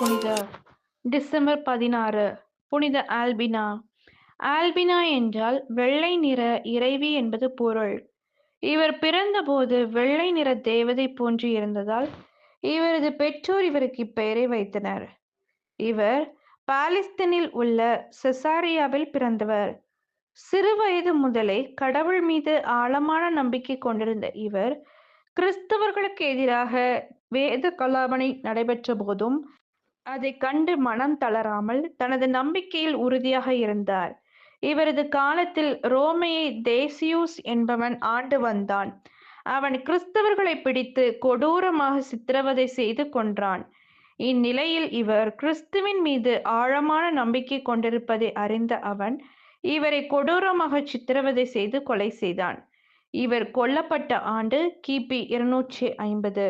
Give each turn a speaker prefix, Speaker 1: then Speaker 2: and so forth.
Speaker 1: புனிதர் டிசம்பர் பதினாறு. புனித ஆல்பினா. ஆல்பினா என்றால் வெள்ளை நிற இறைவி என்பது பொருள். இவர் பிறந்தபோது வெள்ளை நிற தேவதை போன்று இருந்ததால் இவரது பெற்றோர் இவருக்கு இப்பெயரை வைத்தனர். இவர் பாலஸ்தீனில் உள்ள செசாரியாவில் பிறந்தவர். சிறு வயது முதலே கடவுள் மீது ஆழமான நம்பிக்கை கொண்டிருந்த இவர் கிறிஸ்தவர்களுக்கு எதிராக வேத கலாபனை நடைபெற்ற போதும் அதை கண்டு மனம் தளராமல் தனது நம்பிக்கையில் உறுதியாக இருந்தார். இவரது காலத்தில் ரோமையை தேசியூஸ் என்பவன் ஆண்டு வந்தான். அவன் கிறிஸ்தவர்களை பிடித்து கொடூரமாக சித்திரவதை செய்து கொன்றான். இந்நிலையில் இவர் கிறிஸ்துவின் மீது ஆழமான நம்பிக்கை கொண்டிருப்பதை அறிந்த அவன் இவரை கொடூரமாக சித்திரவதை செய்து கொலை செய்தான். இவர் கொல்லப்பட்ட ஆண்டு கிபி இருநூற்றி ஐம்பது.